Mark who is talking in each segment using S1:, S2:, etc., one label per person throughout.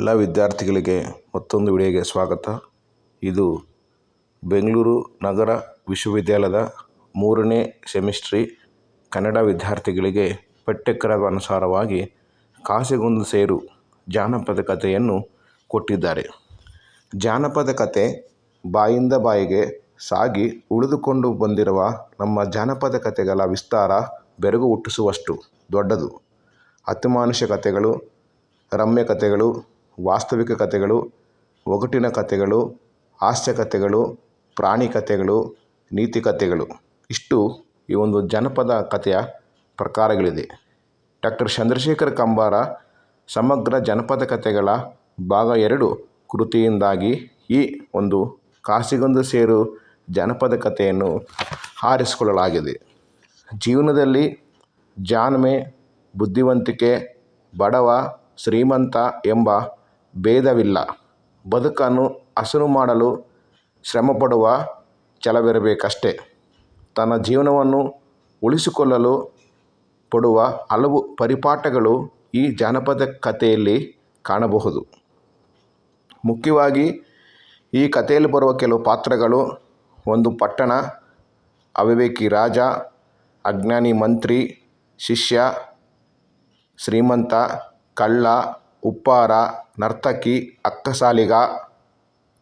S1: ಎಲ್ಲ ವಿದ್ಯಾರ್ಥಿಗಳಿಗೆ ಮತ್ತೊಂದು ವಿಡಿಯೋಗೆ ಸ್ವಾಗತ. ಇದು ಬೆಂಗಳೂರು ನಗರ ವಿಶ್ವವಿದ್ಯಾಲಯದ ಮೂರನೇ ಸೆಮಿಸ್ಟ್ರಿ ಕನ್ನಡ ವಿದ್ಯಾರ್ಥಿಗಳಿಗೆ ಪಠ್ಯಕ್ರಮಾನುಸಾರವಾಗಿ ಕಾಸೆಗೊಂದು ಸೇರು ಜಾನಪದ ಕಥೆಯನ್ನು ಕೊಟ್ಟಿದ್ದಾರೆ. ಜಾನಪದ ಕಥೆ ಬಾಯಿಂದ ಬಾಯಿಗೆ ಸಾಗಿ ಉಳಿದುಕೊಂಡು ಬಂದಿರುವ ನಮ್ಮ ಜಾನಪದ ಕಥೆಗಳ ವಿಸ್ತಾರ ಬೆರಗು ಹುಟ್ಟಿಸುವಷ್ಟು ದೊಡ್ಡದು. ಅತಿಮಾನುಷ ಕಥೆಗಳು, ರಮ್ಯ ಕಥೆಗಳು ವಾಸ್ತವಿಕ ಕಥೆಗಳು, ಒಗಟಿನ ಕಥೆಗಳು, ಹಾಸ್ಯ ಕಥೆಗಳು, ಪ್ರಾಣಿ ಕಥೆಗಳು, ನೀತಿ ಕಥೆಗಳು. ಇಷ್ಟು ಈ ಒಂದು ಜನಪದ ಕಥೆಯ ಪ್ರಕಾರಗಳಿದೆ. ಡಾಕ್ಟರ್ ಚಂದ್ರಶೇಖರ್ ಕಂಬಾರ ಸಮಗ್ರ ಜನಪದ ಕಥೆಗಳ ಭಾಗ ಎರಡು ಕೃತಿಯಿಂದಾಗಿ ಈ ಒಂದು ಕಾಸಿಗೊಂದು ಸೇರು ಜನಪದ ಕಥೆಯನ್ನು ಆರಿಸಿಕೊಳ್ಳಲಾಗಿದೆ ಜೀವನದಲ್ಲಿ ಜಾನ್ಮೆ ಬುದ್ಧಿವಂತಿಕೆ, ಬಡವ, ಶ್ರೀಮಂತ ಎಂಬ ಭೇದವಿಲ್ಲ. ಬದುಕನ್ನು ಹಸನು ಮಾಡಲು ಶ್ರಮಪಡುವ ಛಲವಿರಬೇಕಷ್ಟೆ. ತನ್ನ ಜೀವನವನ್ನು ಉಳಿಸಿಕೊಳ್ಳಲು ಪಡುವ ಹಲವು ಪರಿಪಾಠಗಳು ಈ ಜಾನಪದ ಕಥೆಯಲ್ಲಿ ಕಾಣಬಹುದು. ಮುಖ್ಯವಾಗಿ ಈ ಕಥೆಯಲ್ಲಿ ಬರುವ ಕೆಲವು ಪಾತ್ರಗಳು ಒಂದು ಪಟ್ಟಣ, ಅವಿವೇಕಿ ರಾಜ, ಅಜ್ಞಾನಿ ಮಂತ್ರಿ, ಶಿಷ್ಯ, ಶ್ರೀಮಂತ, ಕಳ್ಳ ಉಪ್ಪಾರ, ನರ್ತಕಿ, ಅಕ್ಕಸಾಲಿಗ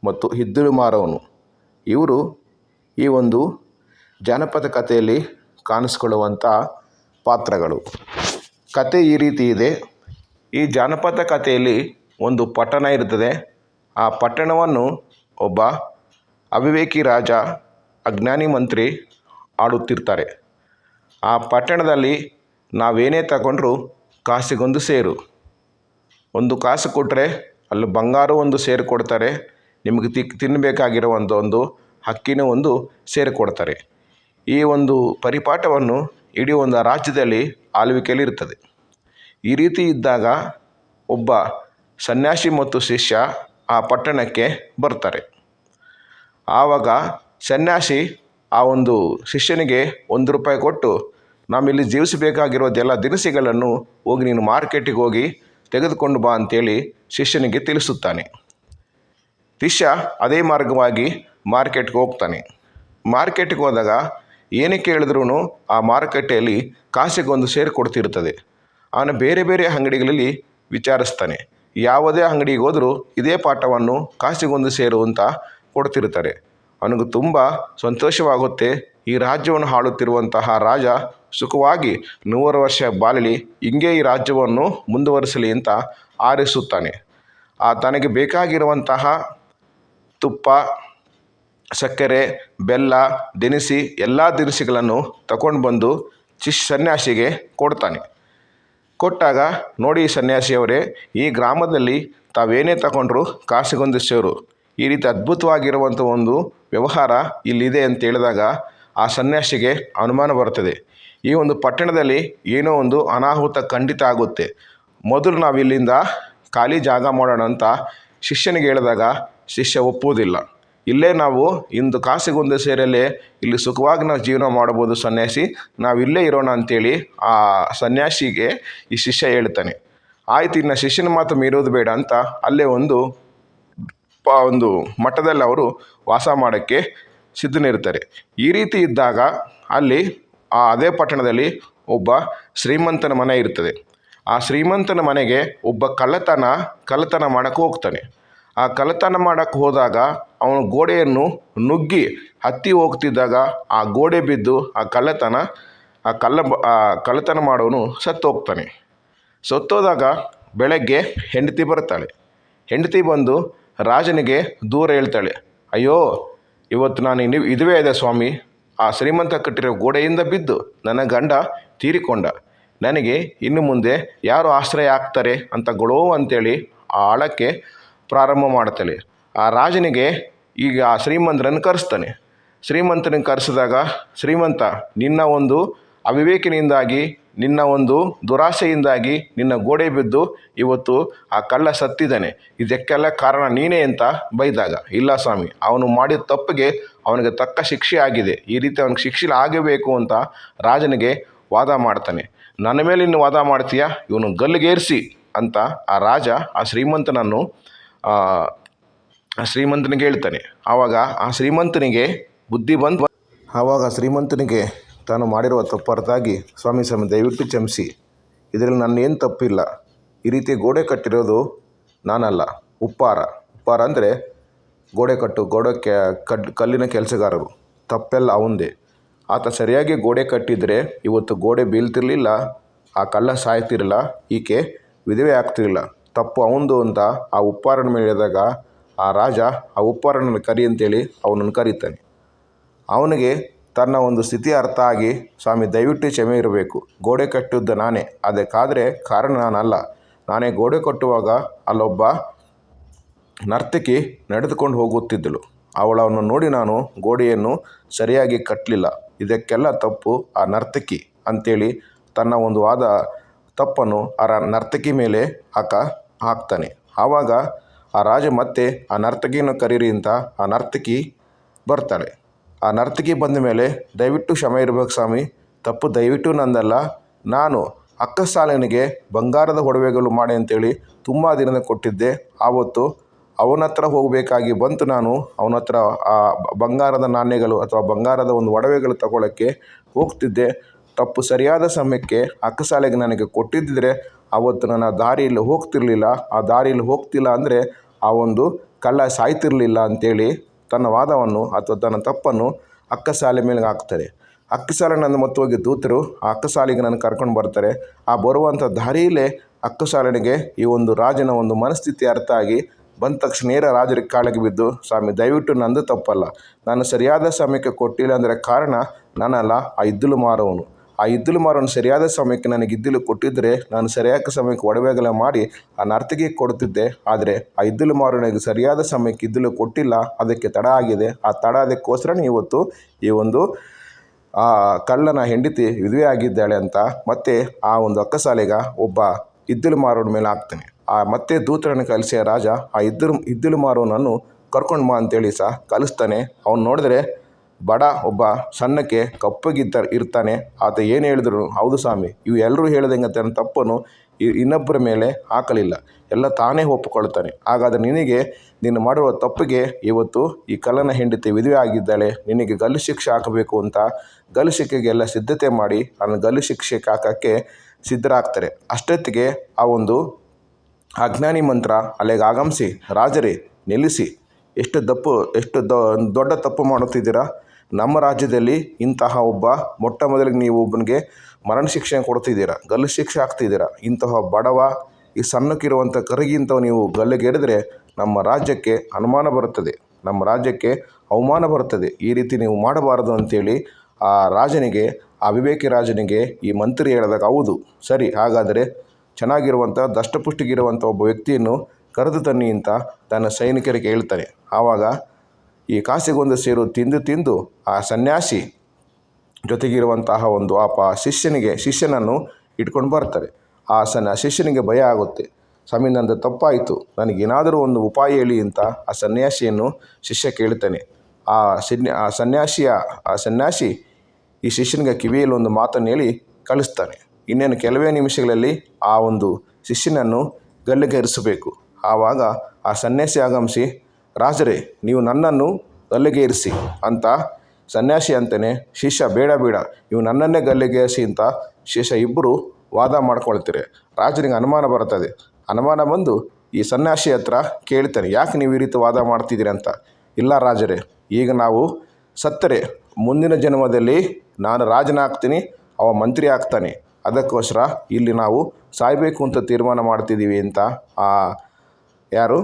S1: ಮತ್ತು ಹಿದ್ದುಳು ಮಾರವನು. ಇವರು ಈ ಒಂದು ಜಾನಪದ ಕಥೆಯಲ್ಲಿ ಕಾಣಿಸ್ಕೊಳ್ಳುವಂಥ ಪಾತ್ರಗಳು. ಕತೆ ಈ ರೀತಿ ಇದೆ. ಈ ಜಾನಪದ ಕಥೆಯಲ್ಲಿ ಒಂದು ಪಟ್ಟಣ ಇರ್ತದೆ ಆ ಪಟ್ಟಣವನ್ನು ಒಬ್ಬ ಅವಿವೇಕಿ ರಾಜ, ಅಜ್ಞಾನಿ ಮಂತ್ರಿ ಆಡುತ್ತಿರ್ತಾರೆ ಆ ಪಟ್ಟಣದಲ್ಲಿ ನಾವೇನೇ ತಗೊಂಡ್ರೂ ಕಾಸಿಗೊಂದು ಸೇರು. ಒಂದು ಕಾಸು ಕೊಟ್ಟರೆ ಅಲ್ಲಿ ಬಂಗಾರ ಒಂದು ಸೇರು ಕೊಡ್ತಾರೆ. ನಿಮಗೆ ತಿಕ್ ತಿನ್ನಬೇಕಾಗಿರುವಂಥ ಒಂದು ಹಕ್ಕಿನ ಒಂದು ಸೇರು ಕೊಡ್ತಾರೆ. ಈ ಒಂದು ಪರಿಪಾಠವನ್ನು ಇಡೀ ಒಂದು ರಾಜ್ಯದಲ್ಲಿ ಆಳ್ವಿಕೆಯಲ್ಲಿ ಇರ್ತದೆ. ಈ ರೀತಿ ಇದ್ದಾಗ ಒಬ್ಬ ಸನ್ಯಾಸಿ ಮತ್ತು ಶಿಷ್ಯ ಆ ಪಟ್ಟಣಕ್ಕೆ ಬರ್ತಾರೆ. ಆವಾಗ ಸನ್ಯಾಸಿ ಆ ಒಂದು ಶಿಷ್ಯನಿಗೆ ಒಂದು ರೂಪಾಯಿ ಕೊಟ್ಟು, ನಾವಿಲ್ಲಿ ಜೀವಿಸಬೇಕಾಗಿರೋದೆಲ್ಲ ದಿನಸಿಗಳನ್ನು ಹೋಗಿ ನೀನು ಮಾರ್ಕೆಟಿಗೆ ಹೋಗಿ ತೆಗೆದುಕೊಂಡು ಬಾ ಅಂತೇಳಿ ಶಿಷ್ಯನಿಗೆ ತಿಳಿಸುತ್ತಾನೆ. ಶಿಷ್ಯ ಅದೇ ಮಾರ್ಗವಾಗಿ ಮಾರ್ಕೆಟ್ಗೆ ಹೋಗ್ತಾನೆ. ಮಾರ್ಕೆಟ್ಗೆ ಹೋದಾಗ ಏನೇ ಕೇಳಿದ್ರೂ ಆ ಮಾರುಕಟ್ಟೆಯಲ್ಲಿ ಕಾಸಿಗೊಂದು ಸೇರು ಕೊಡ್ತಿರ್ತದೆ ಅವನು ಬೇರೆ ಬೇರೆ ಅಂಗಡಿಗಳಲ್ಲಿ ವಿಚಾರಿಸ್ತಾನೆ. ಯಾವುದೇ ಅಂಗಡಿಗೆ ಹೋದರೂ ಇದೇ ಪಾಠವನ್ನು ಕಾಸಿಗೊಂದು ಸೇರು ಅಂತ ಕೊಡ್ತಿರ್ತಾರೆ ಅವನಿಗೆ ತುಂಬ ಸಂತೋಷವಾಗುತ್ತೆ ಈ ರಾಜ್ಯವನ್ನು ಆಳುತ್ತಿರುವಂತಹ ರಾಜ ಸುಖವಾಗಿ ನೂರು ವರ್ಷ ಬಾಳಲಿ ಹಿಂಗೆ ಈ ರಾಜ್ಯವನ್ನು ಮುಂದುವರಿಸಲಿ ಅಂತ ಆರಿಸುತ್ತಾನೆ. ಆ ತನಗೆ ಬೇಕಾಗಿರುವಂತಹ ತುಪ್ಪ, ಸಕ್ಕರೆ, ಬೆಲ್ಲ, ದಿನಸಿ ಎಲ್ಲ ದಿನಸಿಗಳನ್ನು ತಗೊಂಡು ಬಂದು ಚಿಶ್ ಸನ್ಯಾಸಿಗೆ ಕೊಡ್ತಾನೆ. ಕೊಟ್ಟಾಗ ನೋಡಿ ಸನ್ಯಾಸಿಯವರೇ, ಈ ಗ್ರಾಮದಲ್ಲಿ ತಾವೇನೇ ತಗೊಂಡ್ರು ಕಾಸಿಗೊಂದಿಸೋರು. ಈ ರೀತಿ ಅದ್ಭುತವಾಗಿರುವಂಥ ಒಂದು ವ್ಯವಹಾರ ಇಲ್ಲಿದೆ ಅಂತ ಹೇಳಿದಾಗ ಆ ಸನ್ಯಾಸಿಗೆ ಅನುಮಾನ ಬರ್ತದೆ ಈ ಒಂದು ಪಟ್ಟಣದಲ್ಲಿ ಏನೋ ಒಂದು ಅನಾಹುತ ಖಂಡಿತ ಆಗುತ್ತೆ. ಮೊದಲು ನಾವು ಇಲ್ಲಿಂದ ಖಾಲಿ ಜಾಗ ಮಾಡೋಣ ಅಂತ ಶಿಷ್ಯನಿಗೆ ಹೇಳಿದಾಗ ಶಿಷ್ಯ ಒಪ್ಪುವುದಿಲ್ಲ. ಇಲ್ಲೇ ನಾವು ಇಂದು ಕಾಸಿಗೊಂದು ಸೇರಲ್ಲೇ ಇಲ್ಲಿ ಸುಖವಾಗಿ ನಾವು ಜೀವನ ಮಾಡ್ಬೋದು ಸನ್ಯಾಸಿ, ನಾವು ಇಲ್ಲೇ ಇರೋಣ ಅಂತೇಳಿ ಆ ಸನ್ಯಾಸಿಗೆ ಈ ಶಿಷ್ಯ ಹೇಳ್ತಾನೆ. ಆಯ್ತು, ಇನ್ನು ಶಿಷ್ಯನ ಮಾತು ಮೀರೋದು ಬೇಡ ಅಂತ ಅಲ್ಲೇ ಒಂದು ಒಂದು ಮಠದಲ್ಲಿ ಅವರು ವಾಸ ಮಾಡೋಕ್ಕೆ ಸಿದ್ಧನಿರ್ತಾರೆ ಈ ರೀತಿ ಇದ್ದಾಗ ಅಲ್ಲಿ ಆ ಅದೇ ಪಟ್ಟಣದಲ್ಲಿ ಒಬ್ಬ ಶ್ರೀಮಂತನ ಮನೆ ಇರ್ತದೆ. ಆ ಶ್ರೀಮಂತನ ಮನೆಗೆ ಒಬ್ಬ ಕಳ್ಳತನ ಕಳ್ಳತನ ಮಾಡೋಕ್ಕೆ ಹೋಗ್ತಾನೆ. ಆ ಕಳ್ಳತನ ಮಾಡೋಕ್ಕೆ ಹೋದಾಗ ಅವನು ಗೋಡೆಯನ್ನು ನುಗ್ಗಿ ಹತ್ತಿ ಹೋಗ್ತಿದ್ದಾಗ ಆ ಗೋಡೆ ಬಿದ್ದು ಆ ಕಳ್ಳತನ, ಆ ಕಳ್ಳ, ಆ ಕಳ್ಳತನ ಮಾಡೋನು ಸತ್ತು ಹೋಗ್ತಾನೆ. ಸತ್ತೋದಾಗ ಬೆಳಗ್ಗೆ ಹೆಂಡತಿ ಬರ್ತಾಳೆ. ಹೆಂಡತಿ ಬಂದು ರಾಜನಿಗೆ ದೂರ ಹೇಳ್ತಾಳೆ, ಅಯ್ಯೋ ಇವತ್ತು ನಾನು ಇದುವೇ ಇದೆ ಸ್ವಾಮಿ. ಆ ಶ್ರೀಮಂತ ಕಟ್ಟಿರೋ ಗೋಡೆಯಿಂದ ಬಿದ್ದು ನನ್ನ ಗಂಡ ತೀರಿಕೊಂಡ. ನನಗೆ ಇನ್ನು ಮುಂದೆ ಯಾರು ಆಶ್ರಯ ಆಗ್ತಾರೆ ಅಂತ ಗೊಳೋ ಅಂತೇಳಿ ಆ ಆಳಕ್ಕೆ ಪ್ರಾರಂಭ ಮಾಡ್ತಾಳೆ ಆ ರಾಜನಿಗೆ ಈಗ ಆ ಶ್ರೀಮಂತರನ್ನು ಕರೆಸ್ತಾನೆ. ಶ್ರೀಮಂತನ ಕರೆಸಿದಾಗ, ಶ್ರೀಮಂತ, ನಿನ್ನ ಒಂದು ಅವಿವೇಕಿನಿಂದಾಗಿ ನಿನ್ನ ಒಂದು ದುರಾಸೆಯಿಂದಾಗಿ ನಿನ್ನ ಗೋಡೆ ಬಿದ್ದು ಇವತ್ತು ಆ ಕಳ್ಳ ಸತ್ತಿದ್ದಾನೆ. ಇದಕ್ಕೆಲ್ಲ ಕಾರಣ ನೀನೇ ಅಂತ ಬೈದಾಗ ಇಲ್ಲ ಸ್ವಾಮಿ ಅವನು ಮಾಡಿದ ತಪ್ಪಿಗೆ ಅವನಿಗೆ ತಕ್ಕ ಶಿಕ್ಷೆ ಆಗಿದೆ. ಈ ರೀತಿ ಅವನಿಗೆ ಶಿಕ್ಷೆ ಆಗಬೇಕು ಅಂತ ರಾಜನಿಗೆ ವಾದ ಮಾಡ್ತಾನೆ. ನನ್ನ ಮೇಲೆ ಇನ್ನು ವಾದ ಮಾಡ್ತೀಯಾ? ಇವನು ಗಲ್ಲಿಗೇರಿಸಿ ಅಂತ ಆ ರಾಜ ಆ ಶ್ರೀಮಂತನನ್ನು ಆ, ಶ್ರೀಮಂತನಿಗೆ ಹೇಳ್ತಾನೆ. ಆವಾಗ ಆ ಶ್ರೀಮಂತನಿಗೆ ಬುದ್ಧಿ ಬಂದು ಆವಾಗ ಶ್ರೀಮಂತನಿಗೆ ತಾನು ಮಾಡಿರುವ ತಪ್ಪು ಅರ್ಥ ಸ್ವಾಮಿ ಸ್ವಾಮಿ, ದಯವಿಟ್ಟು ಕ್ಷಮಿಸಿ. ಇದರಲ್ಲಿ ನನ್ನ ಏನು ತಪ್ಪಿಲ್ಲ. ಈ ರೀತಿ ಗೋಡೆ ಕಟ್ಟಿರೋದು ನಾನಲ್ಲ, ಉಪ್ಪಾರ. ಉಪ್ಪಾರ ಅಂದರೆ ಗೋಡೆ ಕಟ್ಟು, ಗೋಡೆ ಕೆ ಕಲ್ಲಿನ ಕೆಲಸಗಾರರು. ತಪ್ಪೆಲ್ಲ ಅವಂದೇ. ಆತ ಸರಿಯಾಗಿ ಗೋಡೆ ಕಟ್ಟಿದರೆ ಇವತ್ತು ಗೋಡೆ ಬೀಳ್ತಿರ್ಲಿಲ್ಲ, ಆ ಕಳ್ಳ ಸಾಯ್ತಿರಲಿಲ್ಲ, ಈಕೆ ವಿಧವೆ ಆಗ್ತಿರಲಿಲ್ಲ. ತಪ್ಪು ಅವಂದು ಅಂತ ಆ ಉಪ್ಪಾರನ ಮೇಲೆ ಹೇಳಿದಾಗ ಆ ರಾಜ ಆ ಉಪ್ಪಾರನ ಕರಿ ಅಂತೇಳಿ ಅವನನ್ನು ಕರೀತಾನೆ. ಅವನಿಗೆ ತನ್ನ ಒಂದು ಸ್ಥಿತಿ ಅರ್ಥ ಆಗಿ, ಸ್ವಾಮಿ, ದಯವಿಟ್ಟು ಕ್ಷಮೆ ಇರಬೇಕು. ಗೋಡೆ ಕಟ್ಟಿದ್ದ ನಾನೇ. ಅದಕ್ಕಾದರೆ ಕಾರಣ ನಾನಲ್ಲ. ನಾನೇ ಗೋಡೆ ಕಟ್ಟುವಾಗ ಅಲ್ಲೊಬ್ಬ ನರ್ತಕಿ ನಡೆದುಕೊಂಡು ಹೋಗುತ್ತಿದ್ದಳು. ಅವಳನ್ನು ನೋಡಿ ನಾನು ಗೋಡೆಯನ್ನು ಸರಿಯಾಗಿ ಕಟ್ಟಲಿಲ್ಲ. ಇದಕ್ಕೆಲ್ಲ ತಪ್ಪು ಆ ನರ್ತಕಿ ಅಂತೇಳಿ ತನ್ನ ಒಂದು ವಾದ ತಪ್ಪನ್ನು ಆ ನರ್ತಕಿ ಮೇಲೆ ಹಾಕ, ಹಾಕ್ತಾನೆ. ಆವಾಗ ಆ ರಾಜ ಮತ್ತೆ ಆ ನರ್ತಕಿಯನ್ನು ಕರೀರಿ ಅಂತ ಆ ನರ್ತಕಿ ಬರ್ತಾಳೆ. ಆ ನರ್ತಕಿ ಬಂದ ಮೇಲೆ, ದಯವಿಟ್ಟು ಕ್ಷಮೆ ಇರಬೇಕು ಸ್ವಾಮಿ. ತಪ್ಪು ದಯವಿಟ್ಟು ನಂದಲ್ಲ. ನಾನು ಅಕ್ಕ ಸಾಲಿನಿಗೆ ಬಂಗಾರದ ಒಡವೆಗಳು ಮಾಡಿ ಅಂತೇಳಿ ತುಂಬ ದಿನದ ಕೊಟ್ಟಿದ್ದೆ. ಆವತ್ತು ಅವನ ಹತ್ರ ಹೋಗಬೇಕಾಗಿ ಬಂತು ನಾನು. ಅವನ ಹತ್ರ ಆ ಬಂಗಾರದ ನಾಣ್ಯಗಳು ಅಥವಾ ಬಂಗಾರದ ಒಂದು ಒಡವೆಗಳು ತಗೊಳ್ಳೋಕ್ಕೆ ಹೋಗ್ತಿದ್ದೆ. ತಪ್ಪು ಸರಿಯಾದ ಸಮಯಕ್ಕೆ ಅಕ್ಕ ಸಾಲಿಗೆ ನನಗೆ ಕೊಟ್ಟಿದ್ದರೆ ಆವತ್ತು ನನ್ನ ದಾರಿಯಲ್ಲಿ ಹೋಗ್ತಿರಲಿಲ್ಲ. ಆ ದಾರಿಯಲ್ಲಿ ಹೋಗ್ತಿಲ್ಲ ಅಂದರೆ ಆ ಒಂದು ಕಳ್ಳ ಸಾಯ್ತಿರಲಿಲ್ಲ ಅಂತೇಳಿ ತನ್ನ ವಾದವನ್ನು ಅಥವಾ ತನ್ನ ತಪ್ಪನ್ನು ಅಕ್ಕ ಸಾಲೆ ಮೇಲೆ ಹಾಕ್ತಾರೆ ಅಕ್ಕ ಸಾಲ ನನ್ನ ಮತ್ತು ಹೋಗಿ ದೂತರು ಆ ಅಕ್ಕ ಸಾಲಿಗೆ ನನ್ನ ಕರ್ಕೊಂಡು ಬರ್ತಾರೆ. ಆ ಬರುವಂಥ ದಾರಿಯಲ್ಲೇ ಅಕ್ಕ ಸಾಲನಿಗೆ ಈ ಒಂದು ರಾಜನ ಒಂದು ಮನಸ್ಥಿತಿ ಅರ್ಥ ಆಗಿ ಬಂದ ತಕ್ಷಣ ನೇರ ರಾಜರಿಗೆ ಕಾಳಿಗೆ ಬಿದ್ದು, ಸ್ವಾಮಿ, ದಯವಿಟ್ಟು ನಂದು ತಪ್ಪಲ್ಲ. ನಾನು ಸರಿಯಾದ ಸಮಯಕ್ಕೆ ಕೊಟ್ಟಿಲ್ಲ ಅಂದರೆ ಕಾರಣ ನಾನಲ್ಲ ಆ ಇದ್ದಲು ಮಾರವನು. ಆ ಇದ್ದಿಲು ಮಾರನ್ನು ಸರಿಯಾದ ಸಮಯಕ್ಕೆ ನನಗೆ ಇದ್ದಿಲು ಕೊಟ್ಟಿದ್ದರೆ ನಾನು ಸರಿಯಾದ ಸಮಯಕ್ಕೆ ಒಡವೆಗಳ ಮಾಡಿ ಆ ನರ್ತಕಿಗೆ ಕೊಡುತ್ತಿದ್ದೆ. ಆದರೆ ಆ ಇದ್ದಿಲು ಮಾರನಿಗೆ ಸರಿಯಾದ ಸಮಯಕ್ಕೆ ಇದ್ದಿಲು ಕೊಟ್ಟಿಲ್ಲ. ಅದಕ್ಕೆ ತಡ ಆಗಿದೆ. ಆ ತಡ ಅದಕ್ಕೋಸ್ಕರನೇ ಇವತ್ತು ಈ ಒಂದು, ಆ ಕಳ್ಳನ ಹೆಂಡತಿ ವಿಧವೆ ಆಗಿದ್ದಾಳೆ ಅಂತ ಮತ್ತೆ ಆ ಒಂದು ಅಕ್ಕಸಾಲಿಗ ಒಬ್ಬ ಇದ್ದಿಲು ಮಾರೋನ ಮೇಲೆ ಹಾಕ್ತಾನೆ. ಆ ಮತ್ತೆ ದೂತರನ್ನು ಕಲಿಸಿ ರಾಜ, ಆ ಇದ್ದರು ಇದ್ದಿಲು ಮಾರೋನನ್ನು ಕರ್ಕೊಂಡು ಬಾ ಅಂತೇಳಿ ಸಹ ಕಲಿಸ್ತಾನೆ. ಅವನು ನೋಡಿದ್ರೆ ಬಡ ಒಬ್ಬ ಸಣ್ಣಕ್ಕೆ ಕಪ್ಪಗಿದ್ದ ಇರ್ತಾನೆ. ಆತ ಏನು ಹೇಳಿದ್ರು? ಹೌದು ಸ್ವಾಮಿ, ಇವು ಎಲ್ಲರೂ ಹೇಳ್ದಂಗೆ ತನ್ನ ತಪ್ಪನ್ನು ಇನ್ನೊಬ್ಬರ ಮೇಲೆ ಹಾಕಲಿಲ್ಲ. ಎಲ್ಲ ತಾನೇ ಒಪ್ಪಿಕೊಳ್ತಾನೆ ಹಾಗಾದರೆ ನಿನಗೆ, ನೀನು ಮಾಡಿರುವ ತಪ್ಪಿಗೆ ಇವತ್ತು ಈ ಕಲ್ಲನ ಹೆಂಡತಿ ವಿಧವೆ ಆಗಿದ್ದಾಳೆ. ನಿನಗೆ ಗಲ್ಲು ಶಿಕ್ಷೆ ಹಾಕಬೇಕು ಅಂತ ಗಲ್ಲು ಶಿಕ್ಷೆಗೆಲ್ಲ ಸಿದ್ಧತೆ ಮಾಡಿ ಅದನ್ನು ಗಲ್ಲು ಶಿಕ್ಷೆಗೆ ಹಾಕೋಕ್ಕೆ ಸಿದ್ಧರಾಗ್ತಾರೆ. ಅಷ್ಟೊತ್ತಿಗೆ ಆ ಒಂದು ಅಜ್ಞಾನಿ ಮಂತ್ರ ಅಲ್ಲಿಗೆ ಆಗಮಿಸಿ, ರಾಜರೇ, ನಿಲ್ಲಿಸಿ. ಎಷ್ಟು ದಪ್ಪು, ಎಷ್ಟು ದೊಡ್ಡ ತಪ್ಪು ಮಾಡುತ್ತಿದ್ದೀರಾ? ನಮ್ಮ ರಾಜ್ಯದಲ್ಲಿ ಇಂತಹ ಒಬ್ಬ ಮೊಟ್ಟ ಮೊದಲಿಗೆ ನೀವು ಒಬ್ಬನಿಗೆ ಮರಣ ಶಿಕ್ಷೆ ಕೊಡ್ತಿದ್ದೀರಾ, ಗಲ್ಲು ಶಿಕ್ಷೆ ಹಾಕ್ತಿದ್ದೀರಾ, ಇಂತಹ ಬಡವ, ಈ ಸಣ್ಣಕ್ಕಿರುವಂಥ ಕರಗಿಂತವ ನೀವು ಗಲ್ಲಿಗೇರಿದರೆ ನಮ್ಮ ರಾಜ್ಯಕ್ಕೆ ಅನುಮಾನ ಬರುತ್ತದೆ, ನಮ್ಮ ರಾಜ್ಯಕ್ಕೆ ಅವಮಾನ ಬರುತ್ತದೆ. ಈ ರೀತಿ ನೀವು ಮಾಡಬಾರದು ಅಂತೇಳಿ ಆ ರಾಜನಿಗೆ, ಆ ವಿವೇಕಿ ರಾಜನಿಗೆ ಈ ಮಂತ್ರಿ ಹೇಳಿದಾಗ ಹೌದು, ಸರಿ, ಹಾಗಾದರೆ ಚೆನ್ನಾಗಿರುವಂಥ, ದಷ್ಟಪುಷ್ಟಿಗಿರುವಂಥ ಒಬ್ಬ ವ್ಯಕ್ತಿಯನ್ನು ಕರೆದು ತನ್ನಿ ಅಂತ ತನ್ನ ಸೈನಿಕರಿಗೆ ಹೇಳ್ತಾನೆ. ಆವಾಗ ಈ ಕಾಸಿಗೊಂದು ಸೇರು ತಿಂದು ತಿಂದು ಆ ಸನ್ಯಾಸಿ ಜೊತೆಗಿರುವಂತಹ ಒಂದು ಆ ಶಿಷ್ಯನಿಗೆ ಶಿಷ್ಯನನ್ನು ಇಟ್ಕೊಂಡು ಬರ್ತಾರೆ ಆ ಸಣ್ಣ ಶಿಷ್ಯನಿಗೆ ಭಯ ಆಗುತ್ತೆ. ಸ್ವಾಮಿ, ನಂದು ತಪ್ಪಾಯಿತು. ನನಗೇನಾದರೂ ಒಂದು ಉಪಾಯ ಹೇಳಿ ಅಂತ ಆ ಸನ್ಯಾಸಿಯನ್ನು ಶಿಷ್ಯ ಕೇಳ್ತಾನೆ. ಆ ಸನ್ಯ, ಆ ಸನ್ಯಾಸಿಯ, ಆ ಸನ್ಯಾಸಿ ಈ ಶಿಷ್ಯನಿಗೆ ಕಿವಿಯಲ್ಲಿ ಒಂದು ಮಾತನ್ನು ಹೇಳಿ ಕಳಿಸ್ತಾನೆ. ಇನ್ನೇನು ಕೆಲವೇ ನಿಮಿಷಗಳಲ್ಲಿ ಆ ಒಂದು ಶಿಷ್ಯನನ್ನು ಗಲ್ಲಿಗೇರಿಸಬೇಕು. ಆವಾಗ ಆ ಸನ್ಯಾಸಿ ಆಗಮಿಸಿ ರಾಜರೇ, ನೀವು ನನ್ನನ್ನು ಗಲ್ಲಿಗೇರಿಸಿ ಅಂತ ಸನ್ಯಾಸಿ ಅಂತಾನೆ ಶಿಷ್ಯ ಬೇಡ ಬೇಡ, ನೀವು ನನ್ನನ್ನೇ ಗಲ್ಲಿಗೇರಿಸಿ ಅಂತ ಶಿಷ್ಯ ಇಬ್ಬರು ವಾದ ಮಾಡ್ಕೊಳ್ತೀರಿ. ರಾಜನಿಗೆ ಅನುಮಾನ ಬರ್ತದೆ ಅನುಮಾನ ಬಂದು ಈ ಸನ್ಯಾಸಿ ಹತ್ರ ಕೇಳ್ತಾನೆ, ಯಾಕೆ ನೀವು ಈ ರೀತಿ ವಾದ ಮಾಡ್ತಿದ್ದೀರಿ ಅಂತ. ಇಲ್ಲ ರಾಜರೇ, ಈಗ ನಾವು ಸತ್ತರೆ, ಮುಂದಿನ ಜನ್ಮದಲ್ಲಿ ನಾನು ರಾಜನಾಗ್ತೀನಿ, ಅವ ಮಂತ್ರಿ ಆಗ್ತಾನೆ. ಅದಕ್ಕೋಸ್ಕರ ಇಲ್ಲಿ ನಾವು ಸಾಯಬೇಕು ಅಂತ ತೀರ್ಮಾನ ಮಾಡ್ತಿದ್ದೀವಿ ಅಂತ ಆ ಯಾರು?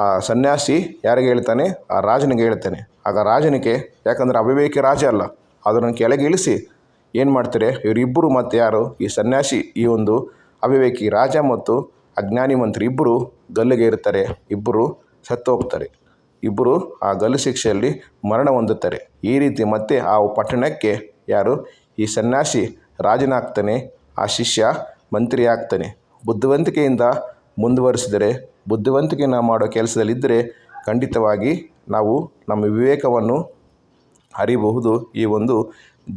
S1: ಆ ಸನ್ಯಾಸಿ ಯಾರಿಗೆ ಹೇಳ್ತಾನೆ? ಆ ರಾಜನಿಗೆ ಹೇಳ್ತಾನೆ. ಆಗ ರಾಜನಿಗೆ, ಯಾಕಂದರೆ ಅವಿವೇಕಿ ರಾಜ ಅಲ್ಲ, ಅದನ್ನು ಕೆಳಗೆ ಇಳಿಸಿ ಏನು ಮಾಡ್ತಾರೆ? ಇವರಿಬ್ಬರು ಮತ್ತು ಯಾರು? ಈ ಸನ್ಯಾಸಿ, ಈ ಒಂದು ಅವಿವೇಕಿ ರಾಜ ಮತ್ತು ಅಜ್ಞಾನಿ ಮಂತ್ರಿ ಇಬ್ಬರು ಗಲ್ಲಿಗೆ ಇರ್ತಾರೆ. ಇಬ್ಬರು ಸತ್ತು ಹೋಗ್ತಾರೆ ಇಬ್ಬರು ಆ ಗಲ್ಲು ಶಿಕ್ಷೆಯಲ್ಲಿ ಮರಣ ಹೊಂದುತ್ತಾರೆ. ಈ ರೀತಿ ಮತ್ತೆ ಆ ಪಟ್ಟಣಕ್ಕೆ ಯಾರು? ಈ ಸನ್ಯಾಸಿ ರಾಜನಾಗ್ತಾನೆ, ಆ ಶಿಷ್ಯ ಮಂತ್ರಿ ಆಗ್ತಾನೆ ಬುದ್ಧಿವಂತಿಕೆಯಿಂದ ಮುಂದುವರಿಸಿದರೆ, ಬುದ್ಧಿವಂತಿಕೆಯನ್ನು ಮಾಡೋ ಕೆಲಸದಲ್ಲಿದ್ದರೆ ಖಂಡಿತವಾಗಿ ನಾವು ನಮ್ಮ ವಿವೇಕವನ್ನು ಅರಿಬಹುದು ಈ ಒಂದು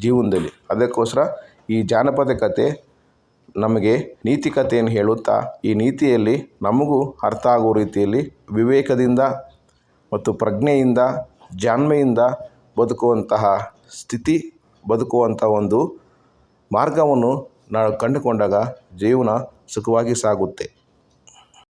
S1: ಜೀವನದಲ್ಲಿ. ಅದಕ್ಕೋಸ್ಕರ ಈ ಜಾನಪದ ಕತೆ ನಮಗೆ ನೀತಿ ಕಥೆಯನ್ನು ಹೇಳುತ್ತಾ, ಈ ನೀತಿಯಲ್ಲಿ ನಮಗೂ ಅರ್ಥ ಆಗುವ ರೀತಿಯಲ್ಲಿ ವಿವೇಕದಿಂದ ಮತ್ತು ಪ್ರಜ್ಞೆಯಿಂದ ಜಾನ್ಮೆಯಿಂದ ಬದುಕುವಂತಹ ಸ್ಥಿತಿ, ಬದುಕುವಂಥ ಒಂದು ಮಾರ್ಗವನ್ನು ನಾವು ಕಂಡುಕೊಂಡಾಗ ಜೀವನ ಸುಖವಾಗಿ ಸಾಗುತ್ತೆ.